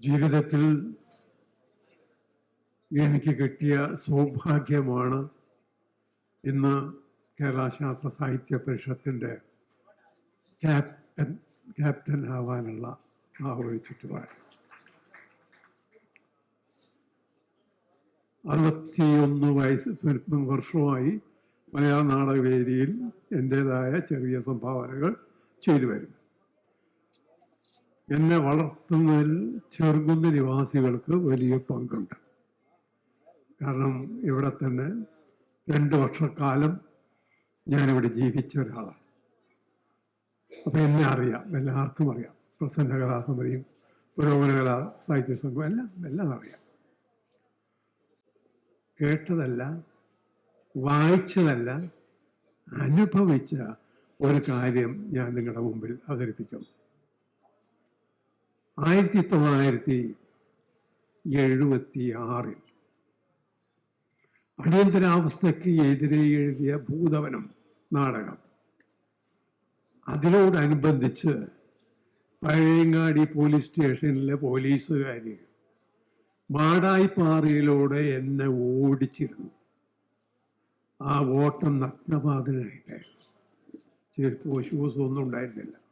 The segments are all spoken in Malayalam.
ജീവിതത്തിൽ എനിക്ക് കിട്ടിയ സൗഭാഗ്യമാണ് ഇന്ന് കേരള ശാസ്ത്ര സാഹിത്യ പരിഷത്തിന്റെ ക്യാപ്റ്റൻ ക്യാപ്റ്റൻ ആവാനുള്ള ആ ഒരു ചുറ്റുപാട് അറുപത്തിയൊന്ന് വയസ്സ് വർഷമായി മലയാള നാടകവേദിയിൽ എന്റെതായ ചെറിയ സംഭാവനകൾ ചെയ്തു വരുന്നു. എന്നെ വളർത്തുന്നതിൽ ചെറുകുന്ന് നിവാസികൾക്ക് വലിയ പങ്കുണ്ട്. കാരണം ഇവിടെ തന്നെ രണ്ട് വർഷക്കാലം ഞാനിവിടെ ജീവിച്ച ഒരാളാണ്. അപ്പം എന്നെ അറിയാം എല്ലാവർക്കും അറിയാം. പ്രസന്ന കലാസമിതിയും പുരോഗമന കലാ സാഹിത്യ സംഘവും എല്ലാം എല്ലാം അറിയാം. കേട്ടതല്ല വായിച്ചതല്ല അനുഭവിച്ച ഒരു കാര്യം ഞാൻ നിങ്ങളുടെ മുമ്പിൽ അവതരിപ്പിക്കുന്നു. ആയിരത്തി തൊള്ളായിരത്തി എഴുപത്തി ആറിൽ അടിയന്തരാവസ്ഥയ്ക്ക് എതിരെ എഴുതിയ ഭൂതവനം നാടകം. അതിനോടനുബന്ധിച്ച് പഴയങ്ങാടി പോലീസ് സ്റ്റേഷനിലെ പോലീസുകാർ മാടായിപ്പാറയിലൂടെ എന്നെ ഓടിച്ചിരുന്നു. ആ ഓട്ടം നഗ്നപാതനായിട്ടായിരുന്നു ചെരുപ്പോ ഷൂസോ ഒന്നും ഉണ്ടായിരുന്നില്ല.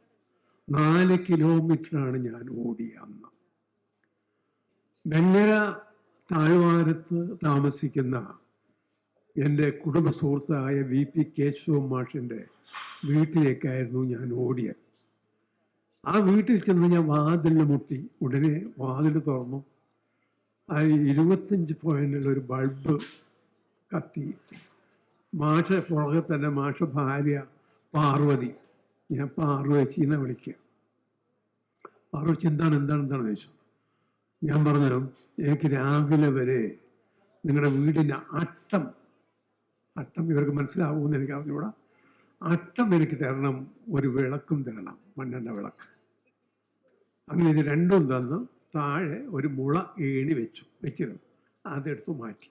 നാല് കിലോമീറ്ററാണ് ഞാൻ ഓടിയ അന്ന്. വെങ്ങര താഴ്വാരത്ത് താമസിക്കുന്ന എന്റെ കുടുംബ സുഹൃത്തായ വി പി കേശവ മാഷിന്റെ വീട്ടിലേക്കായിരുന്നു ഞാൻ ഓടിയത്. ആ വീട്ടിൽ ചെന്ന് ഞാൻ വാതിൽ മുട്ടി. ഉടനെ വാതിൽ തുറന്നു. ആ ഇരുപത്തഞ്ച് പോയിന്റുള്ള ഒരു ബൾബ് കത്തി. മാഷ പുറകെ തന്നെ മാഷ ഭാര്യ പാർവതി. ഞാൻ പാർവതി എന്ന് വിളിക്കുക പാർവതി എന്താണ് എന്താണ് എന്താണ് ചോദിച്ചു. ഞാൻ പറഞ്ഞു എനിക്ക് രാവിലെ വരെ നിങ്ങളുടെ വീടിന്റെ അട്ടം അട്ടം ഇവർക്ക് മനസ്സിലാവുമെന്ന് എനിക്ക് അറിഞ്ഞുകൂടാ. അട്ടം എനിക്ക് തരണം ഒരു വിളക്കും തരണം മണ്ണെണ്ണ വിളക്ക്. അങ്ങനെ ഇത് രണ്ടും തന്ന് താഴെ ഒരു മുള ഏണി വെച്ചു വെച്ചിരുന്നു. അതെടുത്തു മാറ്റി.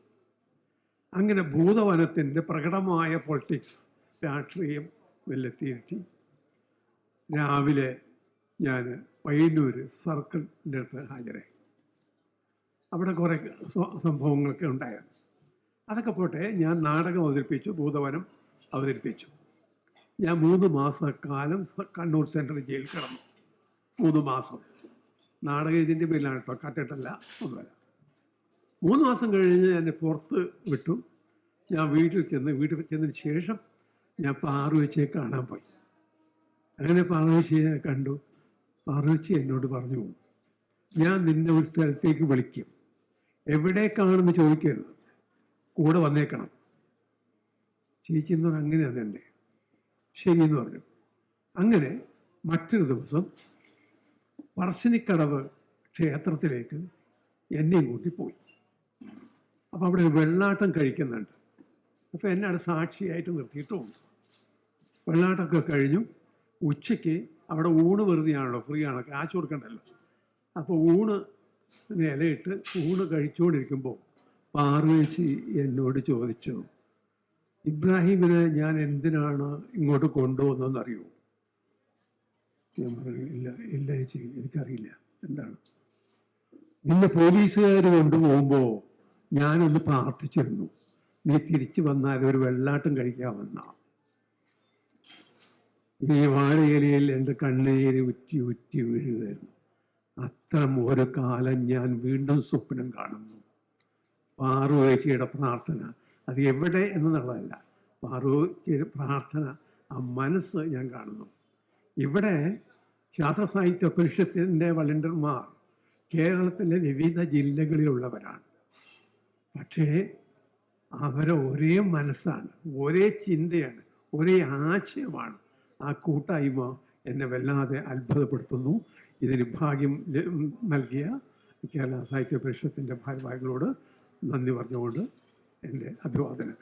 അങ്ങനെ ഭൂതവനത്തിന്റെ പ്രകടമായ പൊളിറ്റിക്സ് രാഷ്ട്രീയം വെല്ലെത്തിയിരുത്തി. രാവിലെ ഞാൻ പയ്യന്നൂർ സർക്കിളിന്റെ അടുത്ത് ഹാജരായി. അവിടെ കുറേ സംഭവങ്ങളൊക്കെ ഉണ്ടായിരുന്നു. അതൊക്കെ പോട്ടെ ഞാൻ നാടകം അവതരിപ്പിച്ചു ഭൂതവനം അവതരിപ്പിച്ചു. ഞാൻ മൂന്ന് മാസക്കാലം കണ്ണൂർ സെൻട്രൽ ജയിലിൽ കിടന്നു. മൂന്ന് മാസം. നാടകം ഇതിന്റെ പേരിലാണ് കേട്ടോ കട്ടിട്ടല്ല ഒന്നുമല്ല. മൂന്ന് മാസം കഴിഞ്ഞ് എന്നെ പുറത്ത് വിട്ടു. ഞാൻ വീട്ടിൽ ചെന്ന് വീട്ടിൽ ചെന്നതിന് ശേഷം ഞാൻ പാറുവച്ചിയെ കാണാൻ പോയി. അങ്ങനെ പാർവശിയെ കണ്ടു. പാർവശി എന്നോട് പറഞ്ഞു ഞാൻ നിന്നെ ഒരു സ്ഥലത്തേക്ക് വിളിക്കും. എവിടേക്കാണെന്ന് ചോദിക്കരുത്. കൂടെ വന്നേക്കണം. ചേച്ചി എന്ന് പറഞ്ഞാൽ എന്റെ ശരിയെന്ന് പറഞ്ഞു. അങ്ങനെ മറ്റൊരു ദിവസം പറശ്ശിനിക്കടവ് ക്ഷേത്രത്തിലേക്ക് എന്നെയും കൂട്ടി പോയി. അപ്പോൾ അവിടെ വെള്ളാട്ടം കഴിക്കുന്നുണ്ട്. അപ്പോൾ എന്നെ അവിടെ സാക്ഷിയായിട്ട് നിർത്തിയിട്ടുമുണ്ട്. വെള്ളാട്ടമൊക്കെ കഴിഞ്ഞു. ഉച്ചയ്ക്ക് അവിടെ ഊണ് വെറുതെയാണല്ലോ ഫ്രീ ആണല്ലോ കാശ് കൊടുക്കണ്ടല്ലോ. അപ്പോൾ ഊണ് ഇലയിട്ട് ഊണ് കഴിച്ചുകൊണ്ടിരിക്കുമ്പോൾ പാർവേച്ചി എന്നോട് ചോദിച്ചു ഇബ്രാഹിമിനെ ഞാൻ എന്തിനാണ് ഇങ്ങോട്ട് കൊണ്ടുവന്നതെന്നറിയോ? ഞാൻ പറഞ്ഞു ഇല്ല ഇല്ല ചേച്ചി എനിക്കറിയില്ല. എന്താണ്? നിന്നെ പോലീസുകാർ കൊണ്ടുപോകുമ്പോൾ ഞാനൊന്ന് പ്രാർത്ഥിച്ചിരുന്നു. നീ തിരിച്ചു വന്നാൽ ഒരു വെള്ളാട്ടം കഴിക്കാമെന്ന. ഈ വാഴയിലയിൽ എന്റെ കണ്ണീര് ഉറ്റി ഉറ്റി വീഴുകയായിരുന്നു. അത്തരം ഒരു കാലം ഞാൻ വീണ്ടും സ്വപ്നം കാണുന്നു. പാർവതിയുടെ പ്രാർത്ഥന അത് എവിടെ എന്നുള്ളതല്ല. പാർവതിയുടെ പ്രാർത്ഥന ആ മനസ്സ് ഞാൻ കാണുന്നു. ഇവിടെ ശാസ്ത്ര സാഹിത്യ പരിഷത്തിന്റെ വളണ്ടിയർമാർ കേരളത്തിലെ വിവിധ ജില്ലകളിലുള്ളവരാണ്. പക്ഷേ അവരെ ഒരേ മനസ്സാണ് ഒരേ ചിന്തയാണ് ഒരേ ആശയമാണ്. ആ കൂട്ടായ്മ എന്നെ വല്ലാതെ അത്ഭുതപ്പെടുത്തുന്നു. ഇതിന് ഭാഗ്യം നൽകിയ കേരള സാഹിത്യ പരിഷത്തിന്റെ ഭാരവാഹികളോട് നന്ദി പറഞ്ഞുകൊണ്ട് എന്റെ അഭിവാദനങ്ങൾ.